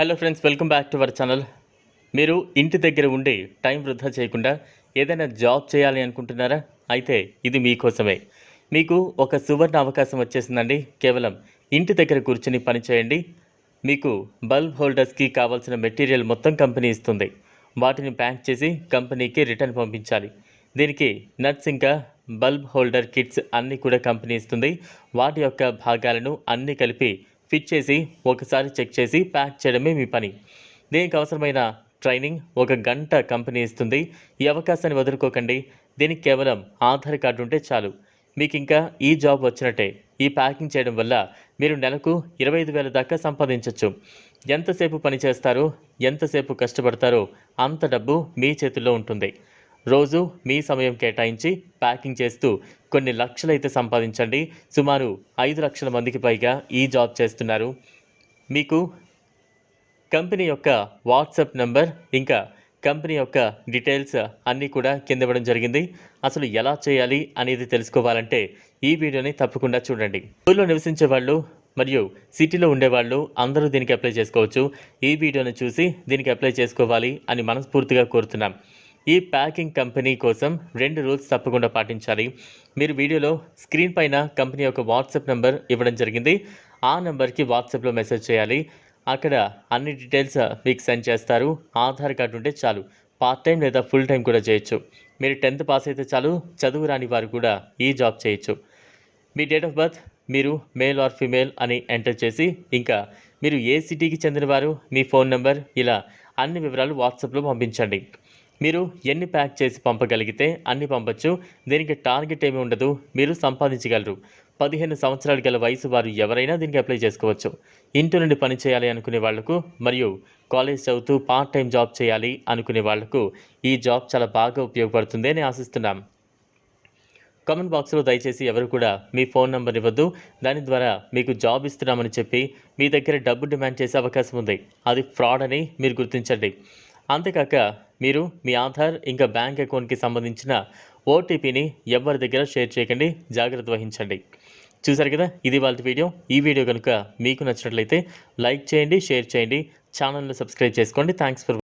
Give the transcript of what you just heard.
Hello friends welcome back to our channel మీరు ఇంటి దగ్గర ఉండి టైం వృధా చేయకుండా ఏదైనా జాబ్ చేయాలి అనుకుంటున్నారా? అయితే ఇది మీకోసమే. మీకు ఒక సువర్ణ అవకాశం వచ్చేసిందండి. కేవలం ఇంటి దగ్గర కూర్చుని పనిచేయండి మీకు బల్బ్ హోల్డర్స్కి కావాల్సిన మెటీరియల్ మొత్తం కంపెనీ ఇస్తుంది. వాటిని ప్యాక్ చేసి కంపెనీకి రిటర్న్ పంపించాలి. దీనికి నట్స్ ఇంకా బల్బ్ హోల్డర్ కిట్స్ అన్నీ కూడా కంపెనీ ఇస్తుంది. వాటి యొక్క భాగాలను అన్నీ కలిపి ఫిట్ చేసి ఒకసారి చెక్ చేసి ప్యాక్ చేయడమే మీ పని. దీనికి అవసరమైన ట్రైనింగ్ ఒక గంట కంపెనీ ఇస్తుంది. ఈ అవకాశాన్ని వదులుకోకండి. దీనికి కేవలం ఆధార్ కార్డు ఉంటే చాలు. మీకు ఇంకా ఈ జాబ్ వచ్చినట్టే. ఈ ప్యాకింగ్ చేయడం వల్ల మీరు నెలకు ఇరవై ఐదు వేల దాకా సంపాదించవచ్చు ఎంతసేపు పని చేస్తారో ఎంతసేపు కష్టపడతారో అంత డబ్బు మీ చేతుల్లో ఉంటుంది. రోజు మీ సమయం కేటాయించి ప్యాకింగ్ చేస్తూ కొన్ని లక్షలైతే సంపాదించండి. సుమారు ఐదు లక్షల మందికి పైగా ఈ జాబ్ చేస్తున్నారు. మీకు కంపెనీ యొక్క వాట్సాప్ నెంబర్ ఇంకా కంపెనీ యొక్క డీటెయిల్స్ అన్నీ కూడా కింద ఇవ్వడం జరిగింది. అసలు ఎలా చేయాలి అనేది తెలుసుకోవాలంటే ఈ వీడియోని తప్పకుండా చూడండి. ఊళ్ళో నివసించే వాళ్ళు మరియు సిటీలో ఉండేవాళ్ళు అందరూ దీనికి అప్లై చేసుకోవచ్చు. ఈ వీడియోని చూసి దీనికి అప్లై చేసుకోవాలి అని మనస్ఫూర్తిగా కోరుతున్నాం. ఈ ప్యాకింగ్ కంపెనీ కోసం రెండు రూల్స్ తప్పకుండా పాటించాలి. మీరు వీడియోలో స్క్రీన్ పైన కంపెనీ యొక్క వాట్సాప్ నెంబర్ ఇవ్వడం జరిగింది. ఆ నెంబర్కి వాట్సాప్లో మెసేజ్ చేయాలి. అక్కడ అన్ని డీటెయిల్స్ మీకు సెండ్ చేస్తారు. ఆధార్ కార్డు ఉంటే చాలు. పార్ట్ టైం లేదా ఫుల్ టైం కూడా చేయొచ్చు. మీరు టెన్త్ పాస్ అయితే చాలు. చదువు రాని వారు కూడా ఈ జాబ్ చేయొచ్చు. మీ డేట్ ఆఫ్ బర్త్ మీరు మేల్ ఆర్ ఫిమేల్ అని ఎంటర్ చేసి ఇంకా మీరు ఏ సిటీకి చెందినవారు మీ ఫోన్ నెంబర్ ఇలా అన్ని వివరాలు వాట్సాప్లో పంపించండి. మీరు ఎన్ని ప్యాక్ చేసి పంపగలిగితే అన్ని పంపచ్చు. దీనికి టార్గెట్ ఏమి ఉండదు. మీరు సంపాదించగలరు. పదిహేను సంవత్సరాలు గల వయసు వారు ఎవరైనా దీనికి అప్లై చేసుకోవచ్చు. ఇంటి నుండి పని చేయాలి అనుకునే వాళ్ళకు మరియు కాలేజ్ చదువుతూ పార్ట్ టైం జాబ్ చేయాలి అనుకునే వాళ్ళకు ఈ జాబ్ చాలా బాగా ఉపయోగపడుతుంది అని ఆశిస్తున్నాం. కామెంట్ బాక్స్లో దయచేసి ఎవరు కూడా మీ ఫోన్ నెంబర్ ఇవ్వద్దు. దాని ద్వారా మీకు జాబ్ ఇస్తున్నామని చెప్పి మీ దగ్గర డబ్బు డిమాండ్ చేసే అవకాశం ఉంది. అది ఫ్రాడ్ అని మీరు గుర్తించండి. అంతేకాక మీరు మీ ఆధార్ ఇంకా బ్యాంక్ అకౌంట్కి సంబంధించిన ఓటీపీని ఎవరి దగ్గర షేర్ చేయకండి జాగ్రత్త వహించండి. చూసారు కదా? ఇది వాళ్ళ వీడియో. ఈ వీడియో కనుక మీకు నచ్చినట్లయితే లైక్ చేయండి షేర్ చేయండి ఛానల్ని సబ్స్క్రైబ్ చేసుకోండి. Thanks for